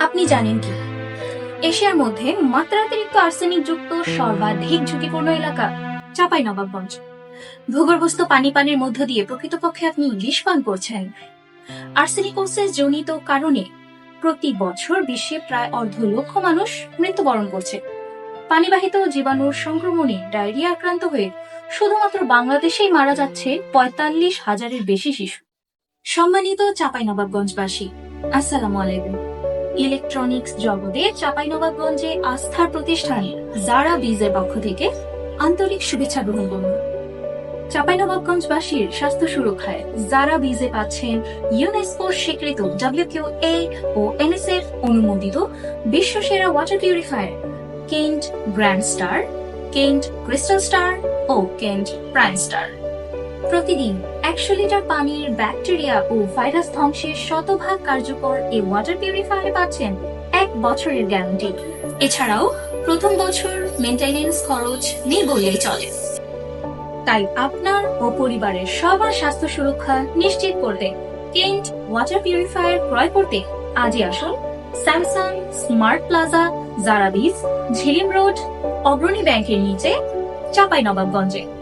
আপনি জানেন কি? এশিয়ার মধ্যে মাত্রাতিরিক্ত আর্সেনিক যুক্ত সর্বাধিক ঝুঁকিপূর্ণ এলাকা চাপাই নবাবগঞ্জ। ভূগর্ভস্থ পানি পানির মধ্য দিয়ে প্রকৃতপক্ষে আপনি বিষ পান করছেন। আর্সেনিকোসিস জনিত কারণে প্রতি বছর বিশ্বে প্রায় অর্ধ লক্ষ মানুষ মৃত্যুবরণ করছে। পানিবাহিত জীবাণুর সংক্রমণে ডায়রিয়া আক্রান্ত হয়ে শুধুমাত্র বাংলাদেশেই মারা যাচ্ছে পঁয়তাল্লিশ হাজারের বেশি শিশু। সম্মানিত চাঁপাইনবাবগঞ্জবাসী আসসালামু আলাইকুম। ইলেকট্রনিক্স জগতে চাঁপাইনবাবগঞ্জে আস্থার প্রতিষ্ঠান জারা বিজের পক্ষ থেকে আন্তরিক শুভেচ্ছা গ্রহণ করুন। চাঁপাইনবাবগঞ্জবাসীর স্বাস্থ্য সুরক্ষায় জারা বিজে পাচ্ছেন ইউনেস্কো স্বীকৃত ডাব্লিউকিউ এ ও এনএসএফ অনুমোদিত বিশ্বসেরা water purifier Kent grand star Kent crystal star ও কেন্ট প্রাইম স্টার প্রতিদিন একশো লিটার পানির ব্যাকটেরিয়া ও ভাইরাস ধ্বংসের শতভাগ কার্যকর এই ওয়াটার পিউরিফায়ারে পাচ্ছেন এক বছরের গ্যারান্টি এছাড়াও প্রথম বছর মেনটেনেন্স খরচ নেই বললেই চলে। তাই আপনার ও পরিবারের সবার স্বাস্থ্য সুরক্ষা নিশ্চিত করতে কেন্ট ওয়াটার পিউরিফায়ার ক্রয় করতে আজই আসুন স্যামসাং স্মার্ট প্লাজা জারাবিজ ঝিলিম রোড অগ্রণী ব্যাংকের নিচে চাপাই নবাবগঞ্জে